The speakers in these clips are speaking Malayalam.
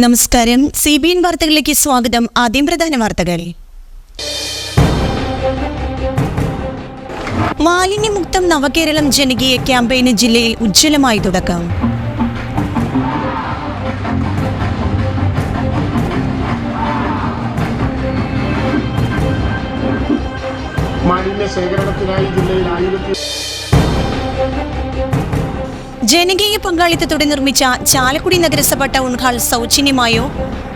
നമസ്കാരം. സി ബി എൻ വാർത്തകളിലേക്ക് സ്വാഗതം. ആദ്യം പ്രധാന വാർത്തകൾ. മാലിന്യമുക്തം നവകേരളം ജനകീയ ക്യാമ്പയിന് ജില്ലയിൽ ഉജ്ജ്വലമായി തുടക്കം. മാലിന്യ ശേഖരണത്തിനായി ജില്ലയിൽ ആയിരത്തി ജനകീയ പങ്കാളിത്തത്തോടെ നിർമ്മിച്ച ചാലക്കുടി നഗരസഭ ടൗൺ ഹാൾ സൗജന്യമായോ?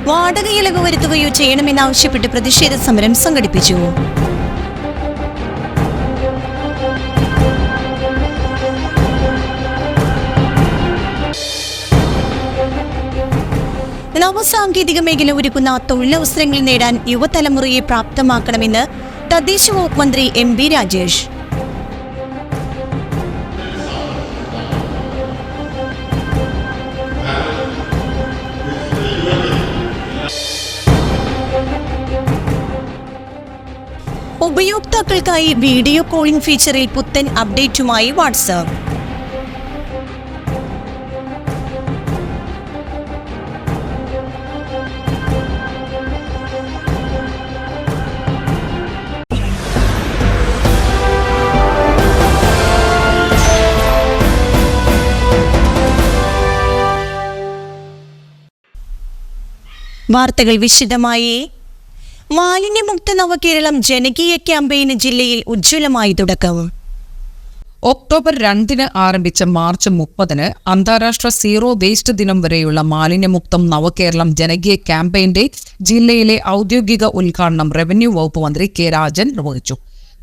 വാടക ഇളവ് വരുത്തുകയോ ചെയ്യണമെന്നാവശ്യപ്പെട്ട് പ്രതിഷേധ സമരം സംഘടിപ്പിച്ചു. നവസാങ്കേതിക മേഖല ഒരുക്കുന്ന തൊഴിലവസരങ്ങൾ നേടാൻ യുവതലമുറയെ പ്രാപ്തമാക്കണമെന്ന് തദ്ദേശ വകുപ്പ് മന്ത്രി എം ബി രാജേഷ്. ഉപയോക്താക്കൾക്കായി വീഡിയോ കോളിംഗ് ഫീച്ചറിൽ പുത്തൻ അപ്ഡേറ്റുമായി വാട്സാപ്പ് വാർത്തകൾ വിശദമായി മാലിന്യമുക്ത നവകേരളം ജനകീയ ക്യാമ്പയിന് ജില്ലയിൽ ഉജ്ജ്വലമായി തുടക്കം. ഒക്ടോബർ രണ്ടിന് ആരംഭിച്ച മാർച്ച് മുപ്പതിന് അന്താരാഷ്ട്ര സീറോ വേസ്റ്റ് ദിനം വരെയുള്ള മാലിന്യമുക്തം നവകേരളം ജനകീയ ക്യാമ്പയിന്റെ ജില്ലയിലെ ഔദ്യോഗിക ഉദ്ഘാടനം റവന്യൂ വകുപ്പ് മന്ത്രി കെ രാജൻ നിർവഹിച്ചു.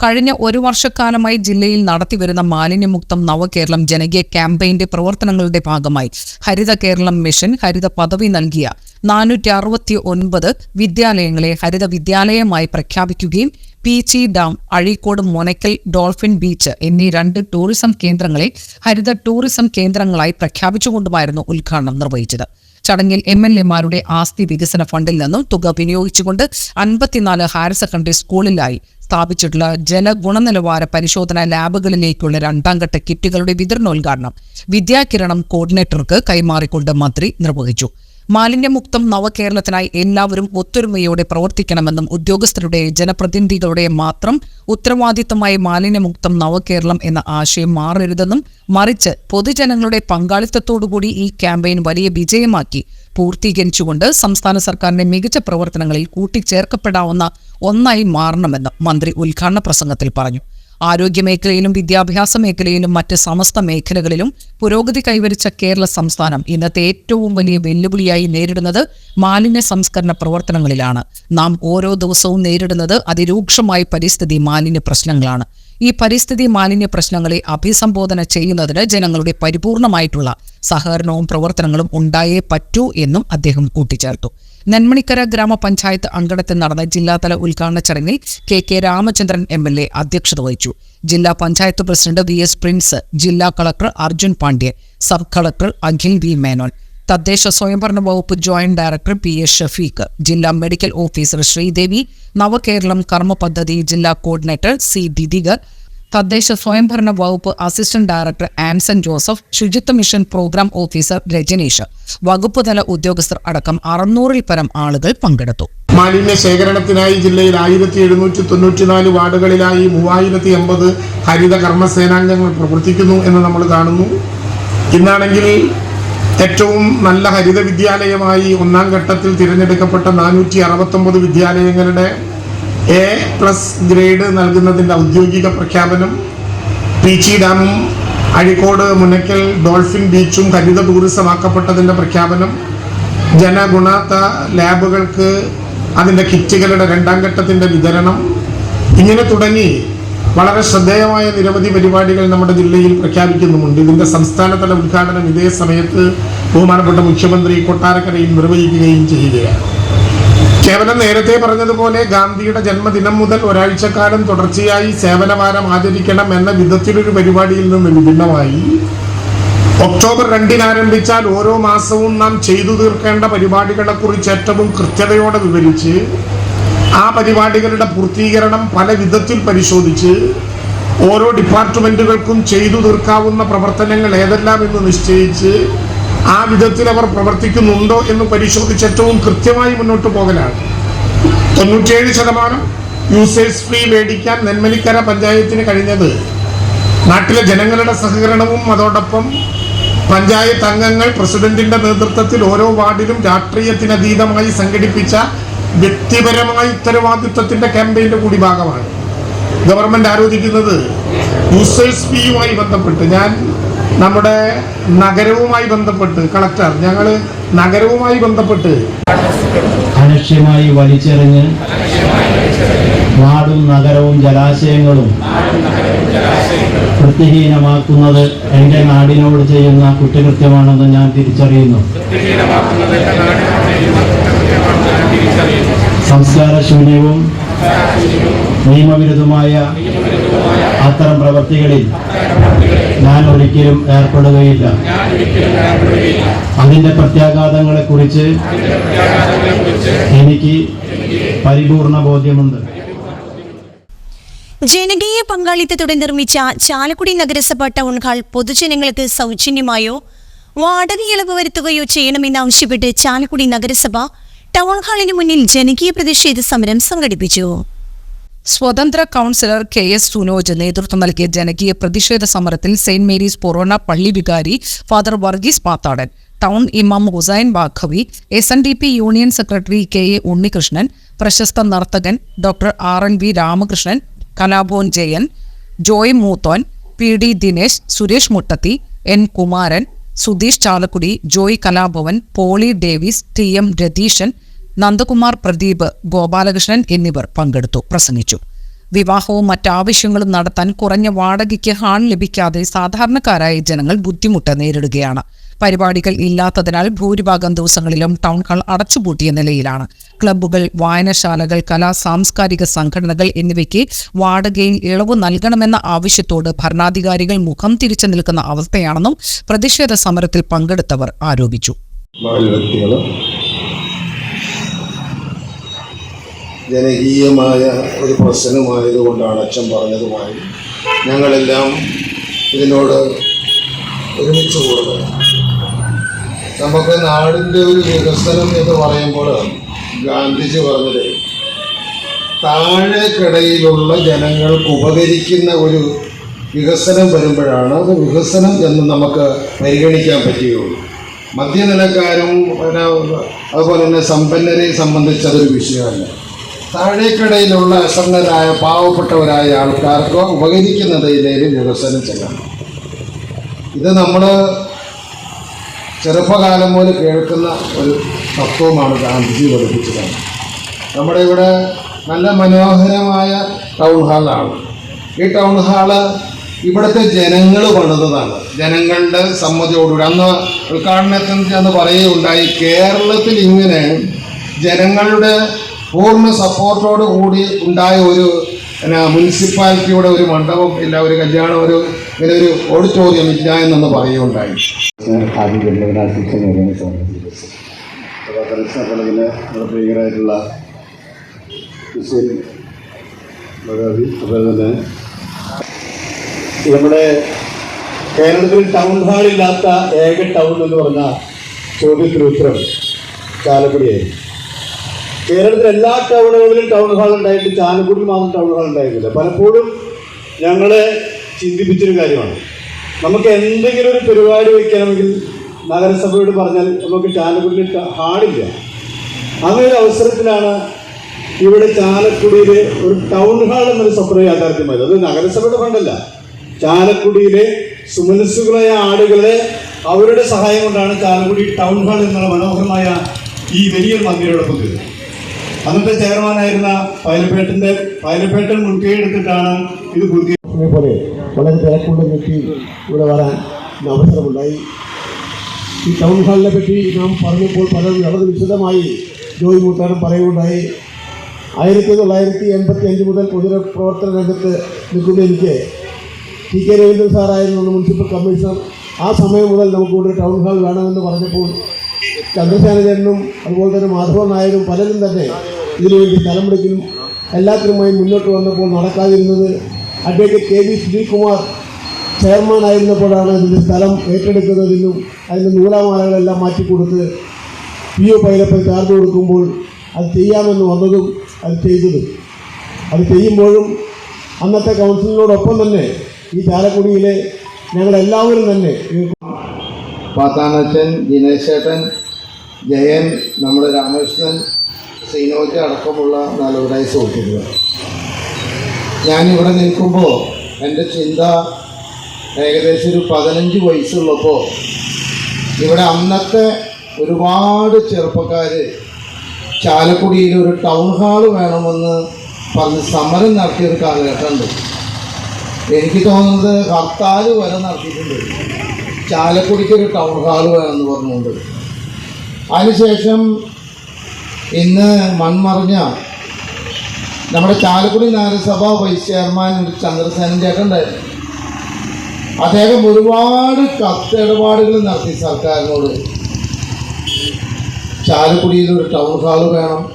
കഴിഞ്ഞ ഒരു വർഷക്കാലമായി ജില്ലയിൽ നടത്തിവരുന്ന മാലിന്യമുക്തം നവകേരളം ജനകീയ ക്യാമ്പയിന്റെ പ്രവർത്തനങ്ങളുടെ ഭാഗമായി ഹരിത കേരളം മിഷൻ ഹരിത പദവി നൽകിയ നാനൂറ്റി അറുപത്തി ഒൻപത് വിദ്യാലയങ്ങളെ ഹരിത വിദ്യാലയമായി പ്രഖ്യാപിക്കുകയും Peechi dam Azhikode Monakkal dolphin beach എന്നീ രണ്ട് ടൂറിസം കേന്ദ്രങ്ങളെ ഹരിത ടൂറിസം കേന്ദ്രങ്ങളായി പ്രഖ്യാപിച്ചുകൊണ്ടുമായിരുന്നു ഉദ്ഘാടനം നിർവഹിച്ചത്. ചടങ്ങിൽ എം എൽ എമാരുടെ ആസ്തി വികസന ഫണ്ടിൽ നിന്നും തുക വിനിയോഗിച്ചുകൊണ്ട് അൻപത്തിനാല് ഹയർ സെക്കൻഡറി സ്കൂളിലായി സ്ഥാപിച്ചിട്ടുള്ള ജലഗുണനിലവാര പരിശോധന ലാബുകളിലേക്കുള്ള രണ്ടാം ഘട്ട കിറ്റുകളുടെ വിതരണോദ്ഘാടനം വിദ്യാകിരണം കോർഡിനേറ്റർക്ക് കൈമാറിക്കൊണ്ട് മന്ത്രി നിർവഹിച്ചു. മാലിന്യമുക്തം നവകേരളത്തിനായി എല്ലാവരും ഒത്തൊരുമയോടെ പ്രവർത്തിക്കണമെന്നും ഉദ്യോഗസ്ഥരുടെ ജനപ്രതിനിധികളുടെ മാത്രം ഉത്തരവാദിത്തമായി മാലിന്യമുക്തം നവകേരളം എന്ന ആശയം മാറരുതെന്നും മറിച്ച് പൊതുജനങ്ങളുടെ പങ്കാളിത്തത്തോടുകൂടി ഈ ക്യാമ്പയിൻ വലിയ വിജയമാക്കി പൂർത്തീകരിച്ചുകൊണ്ട് സംസ്ഥാന സർക്കാരിന്റെ മികച്ച പ്രവർത്തനങ്ങളിൽ കൂട്ടിച്ചേർക്കപ്പെടാവുന്ന ഒന്നായി മാറണമെന്നും മന്ത്രി ഉദ്ഘാടന പ്രസംഗത്തിൽ പറഞ്ഞു ആരോഗ്യമേഖലയിലും വിദ്യാഭ്യാസ മേഖലയിലും മറ്റ് സമസ്ത മേഖലകളിലും പുരോഗതി കൈവരിച്ച കേരള സംസ്ഥാനം ഇന്നത്തെ ഏറ്റവും വലിയ വെല്ലുവിളിയായി നേരിടുന്നത് മാലിന്യ സംസ്കരണ പ്രവർത്തനങ്ങളിലാണ്. നാം ഓരോ ദിവസവും നേരിടുന്നത് അതിരൂക്ഷമായ പരിസ്ഥിതി മാലിന്യ പ്രശ്നങ്ങളാണ്. ഈ പരിസ്ഥിതി മാലിന്യ പ്രശ്നങ്ങളെ അഭിസംബോധന ചെയ്യുന്നതിന് ജനങ്ങളുടെ പരിപൂർണമായിട്ടുള്ള സഹകരണവും പ്രവർത്തനങ്ങളും ഉണ്ടായേ പറ്റൂ എന്നും അദ്ദേഹം കൂട്ടിച്ചേർത്തു. നെന്മണിക്കര ഗ്രാമപഞ്ചായത്ത് അങ്കണത്തിൽ നടന്ന ജില്ലാതല ഉദ്ഘാടന ചടങ്ങിൽ K K Ramachandran M L A അധ്യക്ഷത വഹിച്ചു. ജില്ലാ panchayat president V S Prince ജില്ലാ collector Arjun Pandian sub collector Akhil V Menon തദ്ദേശ സ്വയംഭരണ വകുപ്പ് joint director P S Shafeeq ജില്ലാ മെഡിക്കൽ ഓഫീസർ ശ്രീദേവി നവകേരളം കർമ്മ പദ്ധതി ജില്ലാ കോർഡിനേറ്റർ സി ദിദിഗർ തദ്ദേശ സ്വയംഭരണ വകുപ്പ് അസിസ്റ്റന്റ് ഡയറക്ടർ ആൻസൺ ജോസഫ് ശുചിത്വ മിഷൻ പ്രോഗ്രാം ഓഫീസർ രജനീഷ് വകുപ്പ് തല ഉദ്യോഗസ്ഥർ അടക്കം അറുന്നൂറിൽ പരം ആളുകൾ പങ്കെടുത്തു. മാലിന്യ ശേഖരണത്തിനായി ജില്ലയിൽ ആയിരത്തി എഴുന്നൂറ്റി തൊണ്ണൂറ്റിനാല് വാർഡുകളിലായി മൂവായിരത്തി എൺപത് ഹരിത കർമ്മസേനാംഗങ്ങൾ പ്രവർത്തിക്കുന്നു എന്ന് നമ്മൾ കാണുന്നു. ഇന്നാണെങ്കിൽ ഏറ്റവും നല്ല ഹരിത വിദ്യാലയമായി ഒന്നാം ഘട്ടത്തിൽ തിരഞ്ഞെടുക്കപ്പെട്ട നാനൂറ്റി അറുപത്തൊമ്പത് വിദ്യാലയങ്ങളുടെ എ പ്ലസ് ഗ്രേഡ് നൽകുന്നതിന്റെ ഔദ്യോഗിക പ്രഖ്യാപനം പീച്ചി ഡാമും അഴിക്കോട് മുനക്കൽ ഡോൾഫിൻ ബീച്ചും ഹരിത ടൂറിസമാക്കപ്പെട്ടതിന്റെ പ്രഖ്യാപനം. ജനഗുണാത്ത ലാബുകൾക്ക് അതിന്റെ കിറ്റുകളുടെ രണ്ടാം ഘട്ടത്തിന്റെ വിതരണം. ഇങ്ങനെ തുടങ്ങി വളരെ ശ്രദ്ധേയമായ നിരവധി പരിപാടികൾ നമ്മുടെ ജില്ലയിൽ പ്രഖ്യാപിക്കുന്നുമുണ്ട്. ഇതിന്റെ സംസ്ഥാനതല ഉദ്ഘാടനം ഇതേ സമയത്ത് ബഹുമാനപ്പെട്ട മുഖ്യമന്ത്രി കൊട്ടാരക്കരയിൽ നിർവഹിക്കുകയും ചെയ്യുകയാണ്. കേവലം നേരത്തെ പറഞ്ഞതുപോലെ ഗാന്ധിയുടെ ജന്മദിനം മുതൽ ഒരാഴ്ചക്കാലം തുടർച്ചയായി സേവനവാരം ആചരിക്കണം എന്ന വിധത്തിലൊരു പരിപാടിയിൽ നിന്ന് വിഭിന്നമായി. ഒക്ടോബർ രണ്ടിന് ആരംഭിച്ചാൽ ഓരോ മാസവും നാം ചെയ്തു തീർക്കേണ്ട പരിപാടികളെ കുറിച്ച് ഏറ്റവും കൃത്യതയോടെ വിവരിച്ച് ആ പരിപാടികളുടെ പൂർത്തീകരണം പല വിധത്തിൽ പരിശോധിച്ച് ഓരോ ഡിപ്പാർട്ട്മെന്റുകൾക്കും ചെയ്തു തീർക്കാവുന്ന പ്രവർത്തനങ്ങൾ ഏതെല്ലാം എന്ന് നിശ്ചയിച്ച് ആ വിധത്തിൽ അവർ പ്രവർത്തിക്കുന്നുണ്ടോ എന്ന് പരിശോധിച്ച് ഏറ്റവും കൃത്യമായി മുന്നോട്ട് പോകലാണ്. തൊണ്ണൂറ്റിയേഴ് ശതമാനം യൂസേഴ്സ് ഫ്രീ മേടിക്കാൻ നെന്മലിക്കര പഞ്ചായത്തിന് കഴിഞ്ഞത്. നാട്ടിലെ ജനങ്ങളുടെ സഹകരണവും അതോടൊപ്പം പഞ്ചായത്ത് അംഗങ്ങൾ പ്രസിഡന്റിന്റെ നേതൃത്വത്തിൽ ഓരോ വാർഡിലും രാഷ്ട്രീയത്തിനതീതമായി സംഘടിപ്പിച്ച വ്യക്തിപരമായ ഉത്തരവാദിത്വത്തിന്റെ ക്യാമ്പയിന്റെ കൂടി ഭാഗമാണ് ഗവൺമെന്റ് ആരോപിക്കുന്നത് യൂസേഴ്സ് ഫീയുമായി ബന്ധപ്പെട്ട്. ഞാൻ നമ്മുടെ നഗരവുമായി ബന്ധപ്പെട്ട് കളക്ടർ ഞങ്ങൾ നഗരവുമായി ബന്ധപ്പെട്ട് അലക്ഷ്യമായി വലിച്ചെറിഞ്ഞ് നാടും നഗരവും ജലാശയങ്ങളും വൃത്തിഹീനമാക്കുന്നത് എന്റെ നാടിനോട് ചെയ്യുന്ന കുറ്റകൃത്യമാണെന്ന് ഞാൻ തിരിച്ചറിയുന്നു. സംസ്കാരശൂന്യവും നിയമവിരുദ്ധമായ അത്തരം പ്രവൃത്തികളിൽ ഞാൻ ഒരിക്കലും ഏർപ്പെടുകയില്ല. അതിന്റെ പ്രത്യാഘാതങ്ങളെ കുറിച്ച് എനിക്ക് പരിപൂർണ ബോധ്യമുണ്ട്. ജനകീയ പങ്കാളിത്തത്തോടെ നിർമ്മിച്ച ചാലക്കുടി നഗരസഭ ടൗൺ ഹാൾ പൊതുജനങ്ങൾക്ക് സൗജന്യമായോ? വാടക ഇളവ് വരുത്തുകയോ ചെയ്യണമെന്നാവശ്യപ്പെട്ട് ചാലക്കുടി നഗരസഭ ടൗൺ ഹാളിന് മുന്നിൽ ജനകീയ പ്രതിഷേധ സമരം സംഘടിപ്പിച്ചു. സ്വതന്ത്ര കൗൺസിലർ കെ എസ് സുനോജ് നേതൃത്വം നൽകിയ ജനകീയ പ്രതിഷേധ സമരത്തിൽ സെയിന്റ് മേരീസ് പൊറോണ പള്ളി വികാരി ഫാദർ വർഗീസ് പാത്താടൻ ടൗൺ ഇമാം Hussain Baqavi S N D P union secretary K A Unnikrishnan പ്രശസ്ത നർത്തകൻ doctor R N V Ramakrishnan Kalabhavan Jayan Joy Moothon P D Dinesh Suresh Muttathi N Kumaran Sudheesh Chalakudy Joy Kalabhavan Poly Davis T M Ratheeshan Nandakumar Pradeep Gopalakrishnan എന്നിവർ പങ്കെടുത്തു പ്രസംഗിച്ചു. വിവാഹവും മറ്റാവശ്യങ്ങളും നടത്താൻ കുറഞ്ഞ വാടകയ്ക്ക് ഹാൺ ലഭിക്കാതെ സാധാരണക്കാരായ ജനങ്ങൾ ബുദ്ധിമുട്ട് നേരിടുകയാണ്. പരിപാടികൾ ഇല്ലാത്തതിനാൽ ഭൂരിഭാഗം ദിവസങ്ങളിലും ടൗൺ ഹാൾ അടച്ചുപൂട്ടിയ നിലയിലാണ്. ക്ലബ്ബുകൾ വായനശാലകൾ കലാ സാംസ്കാരിക സംഘടനകൾ എന്നിവയ്ക്ക് വാടകയിൽ ഇളവ് നൽകണമെന്ന ആവശ്യത്തോട് ഭരണാധികാരികൾ മുഖം തിരിച്ചു നിൽക്കുന്ന അവസ്ഥയാണെന്നും പ്രതിഷേധ സമരത്തിൽ പങ്കെടുത്തവർ ആരോപിച്ചു. ജനകീയമായ ഒരു പ്രശ്നമായതുകൊണ്ടാണ് അച്ഛൻ പറഞ്ഞതുമായി. ഞങ്ങളെല്ലാം ഇതിനോട് ഒരുമിച്ച് കൂടുന്നത് നമുക്ക് നാടിന്റെ ഒരു വികസനം എന്ന് പറയുമ്പോൾ ഗാന്ധിജി പറഞ്ഞത് താഴെക്കിടയിലുള്ള ജനങ്ങൾക്ക് ഉപകരിക്കുന്ന ഒരു വികസനം വരുമ്പോഴാണ് അത് വികസനം എന്ന് നമുക്ക് പരിഗണിക്കാൻ പറ്റുകയുള്ളൂ. മധ്യനിലക്കാരും അതുപോലെ തന്നെ സമ്പന്നരെ സംബന്ധിച്ചതൊരു വിഷയമല്ല. താഴേക്കിടയിലുള്ള അസന്നരായ പാവപ്പെട്ടവരായ ആൾക്കാർക്ക് ഉപകരിക്കുന്ന നിലയിൽ വികസനം ചെയ്യണം. ഇത് നമ്മൾ ചെറുപ്പകാലം മുതൽ കേൾക്കുന്ന ഒരു തത്വമാണ് ഗാന്ധിജി പഠിപ്പിച്ചത്. നമ്മുടെ ഇവിടെ നല്ല മനോഹരമായ ടൗൺ ഹാളാണ് ഈ ടൗൺ ഹാൾ ഇവിടുത്തെ ജനങ്ങൾ പണിതതാണ്. ജനങ്ങളുടെ സമ്മതിയോടുകൂടി. അന്ന് ഉദ്ഘാടനത്തിന് അന്ന് പറയുകയുണ്ടായി കേരളത്തിൽ ഇങ്ങനെ ജനങ്ങളുടെ പൂർണ സപ്പോർട്ടോട് കൂടി ഉണ്ടായ ഒരു പിന്നെ മുനിസിപ്പാലിറ്റിയുടെ ഒരു മണ്ഡപം ഇല്ല ഒരു കല്യാണം ഒരു ഇങ്ങനെ ഒരു ഓഡിറ്റോറിയം ഇല്ല എന്നൊന്ന് പറയുകയുണ്ടായി. കോളേജിലെ അതുപോലെ തന്നെ നമ്മുടെ കേരളത്തിൽ ടൗൺ ഹാളില്ലാത്ത ഏക ടൗൺ എന്ന് പറഞ്ഞ ചോദ്യത്തിന് ഉത്തരം ചാലക്കുടിയായിരുന്നു കേരളത്തിലെ എല്ലാ ടൗണുകളിലും ടൗൺ ഹാൾ ഉണ്ടായിട്ട് ചാലക്കുടി മാത്രം ടൗൺ ഹാൾ ഉണ്ടായിരുന്നില്ല. പലപ്പോഴും ഞങ്ങളെ ചിന്തിപ്പിച്ചൊരു കാര്യമാണ്. നമുക്ക് എന്തെങ്കിലും ഒരു പരിപാടി വയ്ക്കണമെങ്കിൽ നഗരസഭയോട് പറഞ്ഞാൽ നമുക്ക് ചാലക്കുടിയിൽ ഹാളില്ല. അങ്ങനെ അവസരത്തിലാണ് ഇവിടെ ചാലക്കുടിയിൽ ഒരു ടൗൺ ഹാൾ എന്നൊരു സ്വപ്നം യാഥാർത്ഥ്യമായത്. അത് നഗരസഭയുടെ ഫണ്ടല്ല. ചാലക്കുടിയിലെ സുമനസ്സുകളായ ആളുകളെ അവരുടെ സഹായം കൊണ്ടാണ് ചാലക്കുടി ടൗൺ ഹാൾ എന്നുള്ള മനോഹരമായ ഈ വലിയ മന്ദിരോടൊപ്പം തീർന്നത് അന്നത്തെ ചെയർമാനായിരുന്ന പൈലപ്പേട്ടന്റെ പൈലപ്പേട്ടൻ മുൻകൈയെടുത്തിട്ടാണ് ഇത് പുതിയ പോലെ വളരെ തിരക്കുള്ള വ്യക്തി ഇവിടെ വരാൻ അവസരമുണ്ടായി. ഈ ടൗൺ ഹാളിനെ പറ്റി നാം പറഞ്ഞപ്പോൾ പലരും വളരെ വിശദമായി ജോയി മൂത്താനും പറയുകയുണ്ടായി. ആയിരത്തി തൊള്ളായിരത്തി എൺപത്തി അഞ്ച് മുതൽ പൊതുപ്രവർത്തന രംഗത്ത് നിൽക്കുന്ന എനിക്ക് ടി കെ രവീന്ദ്രൻ സാറായിരുന്നു മുനിസിപ്പൽ കമ്മീഷണർ. ആ സമയം മുതൽ നമുക്ക് ഇവിടെ ടൗൺ ഹാൾ വേണമെന്ന് പറഞ്ഞപ്പോൾ ചന്ദ്രശാനചരനും അതുപോലെ തന്നെ മാധവൻ നായരും പലരും തന്നെ ഇതിനുവേണ്ടി സ്ഥലമെടുക്കലും എല്ലാത്തിനുമായി മുന്നോട്ട് വന്നപ്പോൾ നടക്കാതിരുന്നത് advocate K V Sunilkumar chairman ആയിരുന്നപ്പോഴാണ് ഇതിന്റെ സ്ഥലം ഏറ്റെടുക്കുന്നതിനും അതിന്റെ നൂലാമാലകളെല്ലാം മാറ്റിക്കൊടുത്ത് പി ഒ പൈലപ്പൻ ചാർജ് കൊടുക്കുമ്പോൾ അത് ചെയ്യാമെന്ന് വന്നതും അത് ചെയ്തതും. അത് ചെയ്യുമ്പോഴും അന്നത്തെ കൗൺസിലിനോടൊപ്പം തന്നെ ഈ ചാലക്കുടിയിലെ ഞങ്ങളെല്ലാവരും തന്നെ പാത്താനച്ചൻ ദിനേശേട്ടൻ ജയൻ നമ്മുടെ രാമകൃഷ്ണൻ ശ്രീനോജ് അടക്കമുള്ള നാലുപേരായ സുഹൃത്തുക്കൾ ഞാനിവിടെ നിൽക്കുമ്പോൾ എന്റെ ചിന്ത ഏകദേശം ഒരു പതിനഞ്ച് വയസ്സുള്ളപ്പോൾ ഇവിടെ അന്നത്തെ ഒരുപാട് ചെറുപ്പക്കാർ ചാലക്കുടിയിൽ ഒരു ടൗൺ ഹാൾ വേണമെന്ന് പറഞ്ഞ് സമരം നടത്തിയൊരു കാലഘട്ടമുണ്ട്. എനിക്ക് തോന്നുന്നത് ഹർത്താൽ വരെ നടത്തിയിട്ടുണ്ട്. ചാലക്കുടിക്ക് ഒരു ടൗൺ ഹാൾ വേണമെന്ന് പറഞ്ഞുകൊണ്ട്. അതിനുശേഷം ഇന്ന് മൺമറിഞ്ഞ നമ്മുടെ ചാലക്കുടി നഗരസഭ വൈസ് ചെയർമാൻ ചന്ദ്രസേനൻ ചേട്ടൻ ഉണ്ടായിരുന്നു. അദ്ദേഹം ഒരുപാട് കത്തിടപാടുകൾ നടത്തി സർക്കാരിനോട്. ചാലക്കുടിയിൽ ഒരു ടൗൺ ഹാൾ വേണം.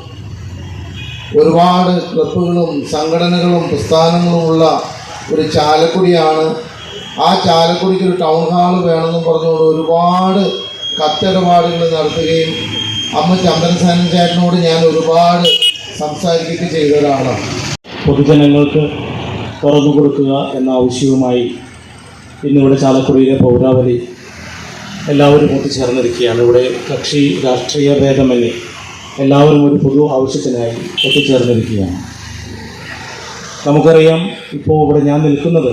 ഒരുപാട് ക്ലബുകളും സംഘടനകളും പ്രസ്ഥാനങ്ങളുമുള്ള ഒരു ചാലക്കുടിയാണ്. ആ ചാലക്കുടിക്ക് ഒരു ടൗൺ ഹാൾ വേണമെന്നും പറഞ്ഞുകൊണ്ട് ഒരുപാട് കത്തിടപാടുകൾ നടത്തുകയും അമ്മ ചന്ദ്രസേനൻ ചേട്ടനോട് ഞാൻ ഒരുപാട് സംസാരിക്കുക ചെയ്ത ഒരാളാണ്. പൊതുജനങ്ങൾക്ക് തുറന്നു കൊടുക്കുക എന്ന ആവശ്യവുമായി ഇന്നിവിടെ ചാലക്കുടിയിലെ പൗരാവലി എല്ലാവരും ഒത്തുചേർന്നിരിക്കുകയാണ്. ഇവിടെ കക്ഷി രാഷ്ട്രീയ ഭേദമന്യേ എല്ലാവരും ഒരു പൊതു ആവശ്യത്തിനായി ഒത്തുചേർന്നിരിക്കുകയാണ്. നമുക്കറിയാം ഇപ്പോൾ ഇവിടെ ഞാൻ നിൽക്കുന്നത്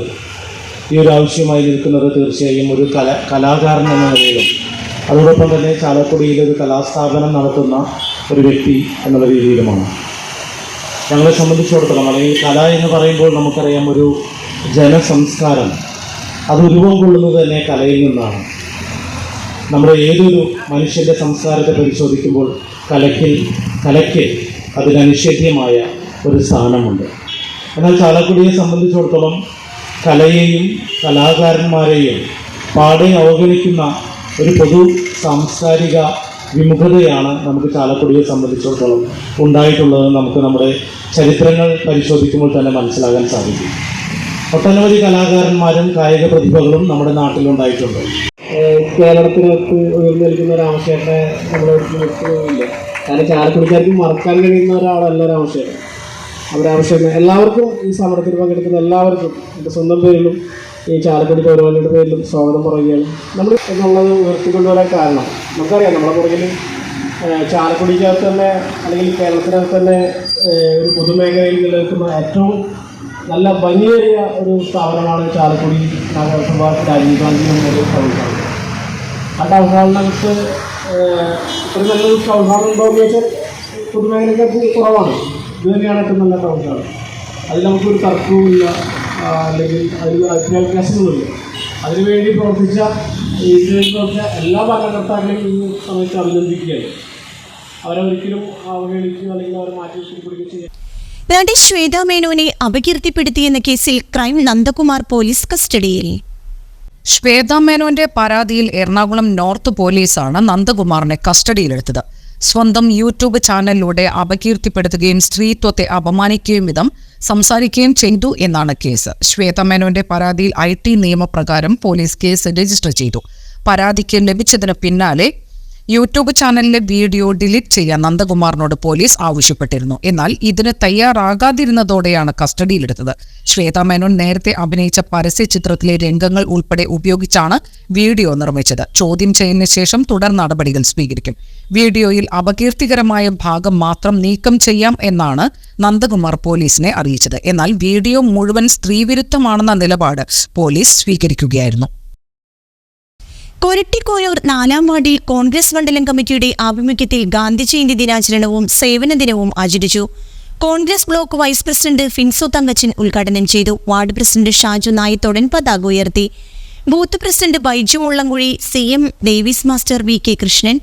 ഈ ഒരു ആവശ്യമായി നിൽക്കുന്നത് തീർച്ചയായും ഒരു കല കലാകാരൻ എന്ന നിലയിലും അതോടൊപ്പം തന്നെ ചാലക്കുടിയിൽ ഒരു കലാസ്ഥാപനം നടത്തുന്ന ഒരു വ്യക്തി എന്നുള്ള രീതിയിലുമാണ്. ഞങ്ങളെ സംബന്ധിച്ചിടത്തോളം അല്ലെങ്കിൽ കല എന്ന് പറയുമ്പോൾ നമുക്കറിയാം ഒരു ജനസംസ്കാരം. അത് രൂപം കൊള്ളുന്നത് തന്നെ കലയിൽ നിന്നാണ്. നമ്മുടെ ഏതൊരു മനുഷ്യന്റെ സംസ്കാരത്തെ പരിശോധിക്കുമ്പോൾ കലയ്ക്ക് കലയ്ക്ക് അതിനനുഷേധ്യമായ ഒരു സ്ഥാനമുണ്ട്. എന്നാൽ ചാലക്കുടിയെ സംബന്ധിച്ചിടത്തോളം കലയെയും കലാകാരന്മാരെയും പാടെ അവഗണിക്കുന്ന ഒരു പൊതു സാംസ്കാരിക വിമുഖതയാണ് നമുക്ക് ചാലക്കുടിയെ സംബന്ധിച്ചിടത്തോളം ഉണ്ടായിട്ടുള്ളത് നമുക്ക് നമ്മുടെ ചരിത്രങ്ങൾ പരിശോധിക്കുമ്പോൾ തന്നെ മനസ്സിലാകാൻ സാധിക്കും. ഒട്ടനവധി കലാകാരന്മാരും കായിക പ്രതിഭകളും നമ്മുടെ നാട്ടിലുണ്ടായിട്ടുണ്ട്. കേരളത്തിനകത്ത് ഉയർന്നു നിൽക്കുന്ന രാമശേഖരനെ നമ്മൾ നിൽക്കുന്നില്ല കാരണം ചാലക്കുടിക്കാർക്ക് മറക്കാൻ കഴിയുന്ന ഒരാളല്ല ആവശ്യമാണ് രാമശേഖരൻ എല്ലാവർക്കും ഈ സമരത്തിൽ പങ്കെടുക്കുന്ന എല്ലാവർക്കും എന്റെ സ്വന്തം പേരിലും ഈ ചാലക്കുടി പൗരവാലിയുടെ പേരിലും സ്വാഗതം പറയുകയാണ്. നമ്മൾ എന്നുള്ളത് ഉയർത്തിക്കൊണ്ടുവരാൻ കാരണം നമുക്കറിയാം നമ്മളെ പുറകിൽ ചാലക്കുടിക്കകത്ത് തന്നെ അല്ലെങ്കിൽ കേരളത്തിനകത്ത് തന്നെ ഒരു പൊതുമേഖലയിൽ നിലനിൽക്കുന്ന ഏറ്റവും നല്ല ഭംഗിയേറിയ ഒരു സ്ഥാപനമാണ് ചാലക്കുടി നഗരസഭ രാജീവ് ഗാന്ധി എന്നൊരു ടൗൺ ഹാൾ ആ ടൗൺ ഇത്ര നല്ലൊരു ടൗൺ ഹാൾ ഉണ്ടോ എന്ന് വെച്ചാൽ പൊതുമേഖലയ്ക്കകത്ത് കുറവാണ്. ഇത് തന്നെയാണ് ഏറ്റവും നല്ല ടൗൺ അതിൽ നമുക്കൊരു തർക്കവുമില്ല. ആ, അല്ലെങ്കിൽ അതിൽ അഭിപ്രായ വ്യത്യാസങ്ങളുമില്ല അതിനുവേണ്ടി പ്രവർത്തിച്ച ഇതിനുവേണ്ടി പ്രവർത്തിച്ച എല്ലാ ഭരണകർത്താക്കളെയും ഈ സമയത്ത് അഭിനന്ദിക്കുകയാണ്. അവരൊരിക്കലും അവഹേളിക്കുകയോ അല്ലെങ്കിൽ അവരെ മാറ്റി നിർത്തിപ്പിടിക്കുകയോ ചെയ്യാൻ നടി ശ്വേത മേനോനെ അപകീർത്തിപ്പെടുത്തിയെന്ന കേസിൽ ക്രൈം നന്ദകുമാർ പോലീസ് കസ്റ്റഡിയിൽ. ശ്വേത മേനോന്റെ പരാതിയിൽ എറണാകുളം നോർത്ത് പോലീസാണ് നന്ദകുമാറിനെ കസ്റ്റഡിയിലെടുത്തത്. സ്വന്തം യൂട്യൂബ് ചാനലിലൂടെ അപകീർത്തിപ്പെടുത്തുകയും സ്ത്രീത്വത്തെ അപമാനിക്കുകയും വിധം സംസാരിക്കുകയും ചെയ്തു എന്നാണ് കേസ്. ശ്വേത മേനോന്റെ പരാതിയിൽ ഐ ടി നിയമപ്രകാരം പോലീസ് കേസ് രജിസ്റ്റർ ചെയ്തു. പരാതിക്ക് ലഭിച്ചതിന് പിന്നാലെ യൂട്യൂബ് ചാനലിലെ വീഡിയോ ഡിലീറ്റ് ചെയ്യാൻ നന്ദകുമാറിനോട് പോലീസ് ആവശ്യപ്പെട്ടിരുന്നു. എന്നാൽ ഇതിന് തയ്യാറാകാതിരുന്നതോടെയാണ് കസ്റ്റഡിയിലെടുത്തത്. ശ്വേതാ മേനോൻ നേരത്തെ അഭിനയിച്ച പരസ്യ ചിത്രത്തിലെ രംഗങ്ങൾ ഉൾപ്പെടെ ഉപയോഗിച്ചാണ് വീഡിയോ നിർമ്മിച്ചത്. ചോദ്യം ചെയ്യുന്ന ശേഷം തുടർ നടപടികൾ സ്വീകരിക്കും. വീഡിയോയിൽ അപകീർത്തികരമായ ഭാഗം മാത്രം നീക്കം ചെയ്യാം എന്നാണ് നന്ദകുമാർ പോലീസിനെ അറിയിച്ചത്. എന്നാൽ വീഡിയോ മുഴുവൻ സ്ത്രീവിരുദ്ധമാണെന്ന നിലപാട് പോലീസ് സ്വീകരിക്കുകയായിരുന്നു. കൊരട്ടിക്കോയൂർ നാലാം വാർഡിൽ കോൺഗ്രസ് മണ്ഡലം കമ്മിറ്റിയുടെ ആഭിമുഖ്യത്തിൽ ഗാന്ധി ജയന്തി ദിനാചരണവും സേവന ദിനവും ആചരിച്ചു. Congress block vice president Finso Thankachan ഉദ്ഘാടനം ചെയ്തു. വാർഡ് പ്രസിഡന്റ് ഷാജു നായത്തോടൻ പതാക ഉയർത്തി. Booth president Baiju Mullamkuzhi C M Davis master V K Krishnan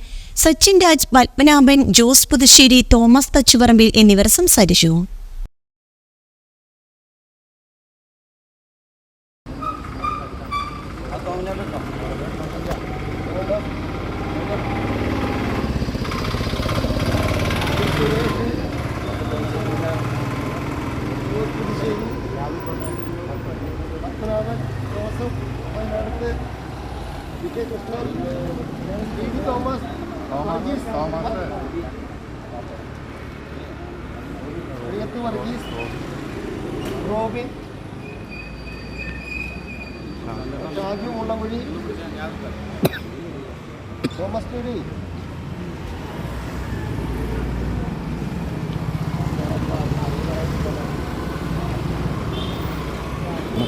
Sachin Raj Padmanabhan Jose Puthussery Thomas Thachuparambil എന്നിവർ സംസാരിച്ചു ജോസഫ് അതിനടുത്ത് P K Krishnan T V Thomas Varghese Priyath Varghese Robin. Shaju Mullamkuzhi Thomas V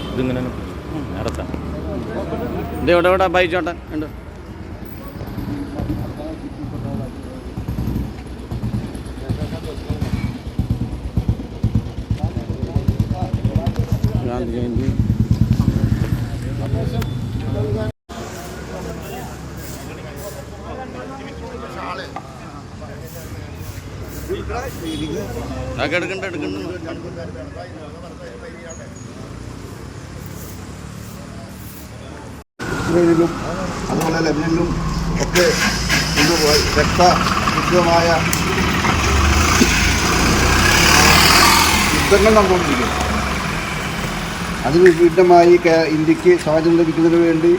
ഇതിങ്ങനെ നടത്താം ഇത് എവിടെ എവിടെ ചോട്ടൻ ഉണ്ട് ഗാന്ധി ജയന്തി എടുക്കണ്ട എടുക്കണ്ട അതുപോലെ ലെബനിലും ഒക്കെ രക്ത യുദ്ധമായ യുദ്ധങ്ങൾ നടന്നുകൊണ്ടിരിക്കുന്നു. അതിന് വിപരീതമായി ഇന്ത്യയ്ക്ക് സ്വാതന്ത്ര്യം ലഭിക്കുന്നതിന് വേണ്ടി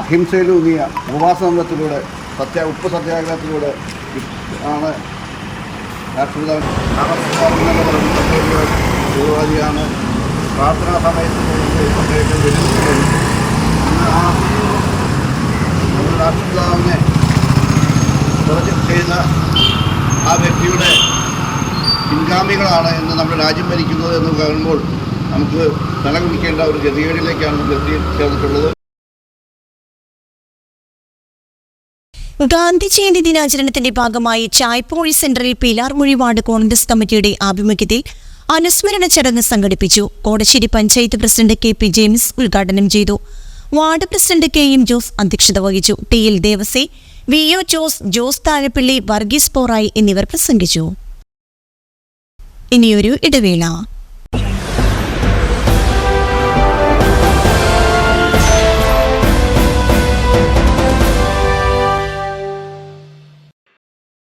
അഹിംസയിലൂന്നിയ ഉപവാസ സത്യ ഉപ്പ് സത്യാഗ്രഹത്തിലൂടെ ആണ് രാഷ്ട്രപിതാവ് പ്രാർത്ഥനാ സമയത്ത് രാഷ്ട്രപിതാവിനെ ചോദ്യം ചെയ്ത ആ വ്യക്തിയുടെ പിൻഗാമികളാണ് എന്ന് നമ്മുടെ രാജ്യം ഭരിക്കുന്നത് എന്ന് കാണുമ്പോൾ നമുക്ക് തലകുലിക്കേണ്ട ഒരു ഗതികേടിലേക്കാണ് എത്തിച്ചേർന്നിട്ടുള്ളത് ഗാന്ധി ജയന്തി ദിനാചരണത്തിന്റെ ഭാഗമായി ചായ്പോഴി സെന്ററിൽ പിലാർമൊഴി വാർഡ് കോൺഗ്രസ് കമ്മിറ്റിയുടെ ആഭിമുഖ്യത്തിൽ അനുസ്മരണ ചടങ്ങ് സംഘടിപ്പിച്ചു. Kodassery panchayat president K P James ഉദ്ഘാടനം ചെയ്തു. Ward president K M Jose അധ്യക്ഷത വഹിച്ചു. T L Devassy V O Jose Jose Thazhappally Varghese Porayi എന്നിവർ പ്രസംഗിച്ചു. ഇനിയൊരു ഇടവേള.